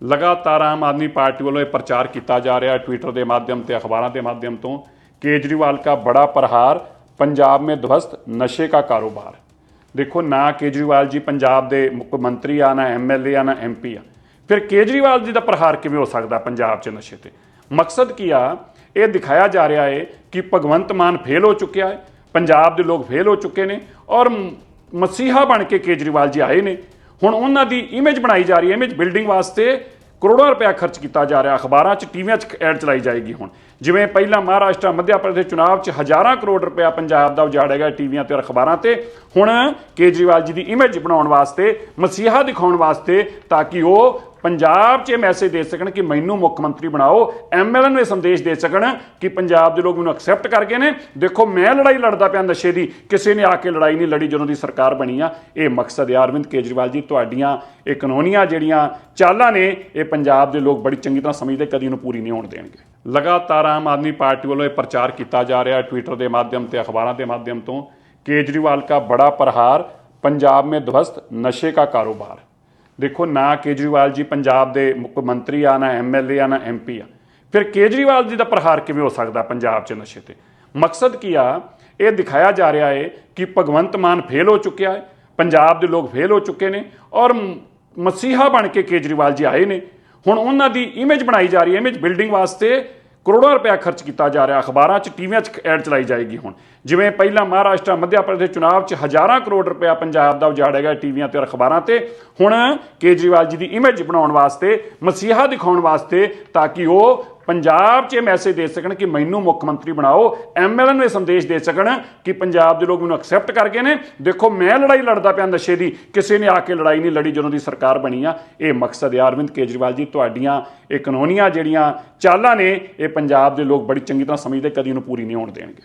ਲਗਾਤਾਰ ਆਮ ਆਦਮੀ ਪਾਰਟੀ ਵੱਲੋਂ ਇਹ ਪ੍ਰਚਾਰ ਕੀਤਾ ਜਾ ਰਿਹਾ ਹੈ ਟਵਿੱਟਰ ਦੇ ਮਾਧਿਅਮ ਤੇ ਅਖਬਾਰਾਂ ਦੇ ਮਾਧਿਅਮ ਤੋਂ ਕੇਜਰੀਵਾਲ का बड़ा प्रहार पंजाब में ध्वस्त नशे का कारोबार ਦੇਖੋ ਨਾ ਕੇਜਰੀਵਾਲ ਜੀ ਪੰਜਾਬ ਦੇ ਮੁੱਖ ਮੰਤਰੀ ਆ ਨਾ ਐਮਐਲਏ ਆ ਨਾ ਐਮਪੀ ਆ ਫਿਰ ਕੇਜਰੀਵਾਲ ਜੀ ਦਾ ਪ੍ਰਹਾਰ ਕਿਵੇਂ ਹੋ ਸਕਦਾ ਪੰਜਾਬ 'ਚ ਨਸ਼ੇ ਤੇ ਮਕਸਦ ਕੀ ਆ ਇਹ ਦਿਖਾਇਆ ਜਾ ਰਿਹਾ ਹੈ ਕਿ ਭਗਵੰਤ ਮਾਨ ਫੇਲ ਹੋ ਚੁੱਕਿਆ ਹੈ ਪੰਜਾਬ ਦੇ ਲੋਕ ਫੇਲ ਹੋ ਚੁੱਕੇ ਨੇ ਔਰ ਮ- ਮਸੀਹਾ ਬਣ ਕੇ ਕੇਜਰੀਵਾਲ ਜੀ ਆਏ ਨੇ ਹੁਣ ਉਹਨਾਂ ਦੀ ਇਮੇਜ ਬਣਾਈ ਜਾ ਰਹੀ ਹੈ ਇਮੇਜ ਬਿਲਡਿੰਗ ਵਾਸਤੇ ਕਰੋੜਾਂ ਰੁਪਇਆ ਖਰਚ ਕੀਤਾ ਜਾ ਰਿਹਾ, ਅਖਬਾਰਾਂ 'ਚ, ਟੀਵੀਆਂ 'ਚ ਐਡ ਚਲਾਈ ਜਾਏਗੀ ਹੁਣ। ਜਿਵੇਂ ਪਹਿਲਾਂ ਮਹਾਰਾਸ਼ਟਰ, ਮੱਧ ਪ੍ਰਦੇਸ਼ ਚੁਣਾਵ 'ਚ ਹਜ਼ਾਰਾਂ ਕਰੋੜ ਰੁਪਇਆ ਪੰਜਾਬ ਦਾ ਉਜਾੜੇਗਾ ਟੀਵੀਆਂ ਤੇ ਔਰ ਅਖਬਾਰਾਂ ਤੇ। ਹੁਣ ਕੇਜਰੀਵਾਲ ਜੀ ਦੀ ਇਮੇਜ ਬਣਾਉਣ ਵਾਸਤੇ, ਮਸੀਹਾ ਦਿਖਾਉਣ ਵਾਸਤੇ, ਤਾਂ ਕਿ ਉਹ ਪੰਜਾਬ 'ਚ ਇਹ ਮੈਸੇਜ ਦੇ ਸਕਣ ਕਿ ਮੈਨੂੰ ਮੁੱਖ ਮੰਤਰੀ ਬਣਾਓ ਐਮਐਲਏ ਨੂੰ ਇਹ ਸੰਦੇਸ਼ ਦੇ ਸਕਣ ਕਿ ਪੰਜਾਬ ਦੇ ਲੋਕ ਮੈਨੂੰ ਐਕਸੈਪਟ ਕਰ ਗਏ ਨੇ ਦੇਖੋ ਮੈਂ ਲੜਾਈ ਲੜਦਾ ਪਿਆ ਨਸ਼ੇ ਦੀ ਕਿਸੇ ਨੇ ਆ ਕੇ ਲੜਾਈ ਨਹੀਂ ਲੜੀ ਜਦੋਂ ਦੀ ਸਰਕਾਰ ਬਣੀ ਆ ਇਹ ਮਕਸਦ ਹੈ ਅਰਵਿੰਦ ਕੇਜਰੀਵਾਲ ਜੀ ਤੁਹਾਡੀਆਂ ਇਹ ਕਾਨੂੰਨੀਆਂ ਜਿਹੜੀਆਂ ਚਾਲਾਂ ਨੇ ਇਹ ਪੰਜਾਬ ਦੇ ਲੋਕ ਬੜੀ ਚੰਗੀ ਤਰ੍ਹਾਂ ਸਮਝਦੇ ਕਦੀ ਇਹਨੂੰ ਪੂਰੀ ਨਹੀਂ ਹੋਣ ਦੇਣਗੇ ਲਗਾਤਾਰ ਆਮ ਆਦਮੀ ਪਾਰਟੀ ਵੱਲੋਂ ਇਹ ਪ੍ਰਚਾਰ ਕੀਤਾ ਜਾ ਰਿਹਾ ਹੈ ਟਵਿੱਟਰ ਦੇ ਮਾਧਿਅਮ ਤੇ ਅਖਬਾਰਾਂ ਦੇ ਮਾਧਿਅਮ ਤੋਂ ਕੇਜਰੀਵਾਲ का बड़ा प्रहार पंजाब में ध्वस्त नशे का कारोबार ਦੇਖੋ ਨਾ ਕੇਜਰੀਵਾਲ ਜੀ ਪੰਜਾਬ ਦੇ ਮੁੱਖ ਮੰਤਰੀ ਆ, ਨਾ ਐਮਐਲਏ ਆ, ਨਾ ਐਮਪੀ ਆ। ਫਿਰ ਕੇਜਰੀਵਾਲ ਜੀ ਦਾ ਪ੍ਰਹਾਰ ਕਿਵੇਂ ਹੋ ਸਕਦਾ ਪੰਜਾਬ 'ਚ ਨਸ਼ੇ ਤੇ? ਮਕਸਦ ਕੀ ਆ? ਇਹ ਦਿਖਾਇਆ ਜਾ ਰਿਹਾ ਹੈ ਕਿ ਭਗਵੰਤ ਮਾਨ ਫੇਲ ਹੋ ਚੁੱਕਿਆ ਹੈ ਪੰਜਾਬ ਦੇ ਲੋਕ ਫੇਲ ਹੋ ਚੁੱਕੇ ਨੇ ਔਰ ਮਸੀਹਾ ਬਣ ਕੇ ਕੇਜਰੀਵਾਲ ਜੀ ਆਏ ਨੇ। ਹੁਣ ਉਹਨਾਂ ਦੀ ਇਮੇਜ ਬਣਾਈ ਜਾ ਰਹੀ ਹੈ ਇਮੇਜ ਬਿਲਡਿੰਗ ਵਾਸਤੇ ਕਰੋੜਾਂ ਰੁਪਇਆ ਖਰਚ ਕੀਤਾ ਜਾ ਰਿਹਾ। ਅਖਬਾਰਾਂ 'ਚ, ਟੀਵੀਆਂ 'ਚ ਐਡ ਚਲਾਈ ਜਾਏਗੀ ਹੁਣ। ਜਿਵੇਂ ਪਹਿਲਾਂ ਮਹਾਰਾਸ਼ਟਰ ਮੱਧ ਪ੍ਰਦੇਸ਼ ਚੁਣਾਵ 'ਚ ਹਜ਼ਾਰਾਂ ਕਰੋੜ ਰੁਪਇਆ ਪੰਜਾਬ ਦਾ ਉਜਾੜੇਗਾ ਟੀਵੀਆਂ ਤੇ ਔਰ ਅਖਬਾਰਾਂ ਤੇ। ਹੁਣ ਕੇਜਰੀਵਾਲ ਜੀ ਦੀ ਇਮੇਜ ਬਣਾਉਣ ਵਾਸਤੇ, ਮਸੀਹਾ ਦਿਖਾਉਣ ਵਾਸਤੇ, ਤਾਂ ਕਿ ਉਹ ਪੰਜਾਬ 'ਚ ਇਹ ਮੈਸੇਜ ਦੇ ਸਕਣ ਕਿ ਮੈਨੂੰ ਮੁੱਖ ਮੰਤਰੀ ਬਣਾਓ ਐਮਐਲਏ ਨੂੰ ਇਹ ਸੰਦੇਸ਼ ਦੇ ਸਕਣ ਕਿ ਪੰਜਾਬ ਦੇ ਲੋਕ ਮੈਨੂੰ ਐਕਸੈਪਟ ਕਰ ਗਏ ਨੇ। ਦੇਖੋ, ਮੈਂ ਲੜਾਈ ਲੜਦਾ ਪਿਆ ਨਸ਼ੇ ਦੀ, ਕਿਸੇ ਨੇ ਆ ਕੇ ਲੜਾਈ ਨਹੀਂ ਲੜੀ ਜਦੋਂ ਦੀ ਸਰਕਾਰ ਬਣੀ ਆ। ਇਹ ਮਕਸਦ ਹੈ ਅਰਵਿੰਦ ਕੇਜਰੀਵਾਲ ਜੀ, ਤੁਹਾਡੀਆਂ ਇਹ ਕਾਨੂੰਨੀਆਂ ਜਿਹੜੀਆਂ ਚਾਲਾਂ ਨੇ, ਇਹ ਪੰਜਾਬ ਦੇ ਲੋਕ ਬੜੀ ਚੰਗੀ ਤਰ੍ਹਾਂ ਸਮਝਦੇ, ਕਦੀ ਇਹਨੂੰ ਪੂਰੀ ਨਹੀਂ ਹੋਣ ਦੇਣਗੇ।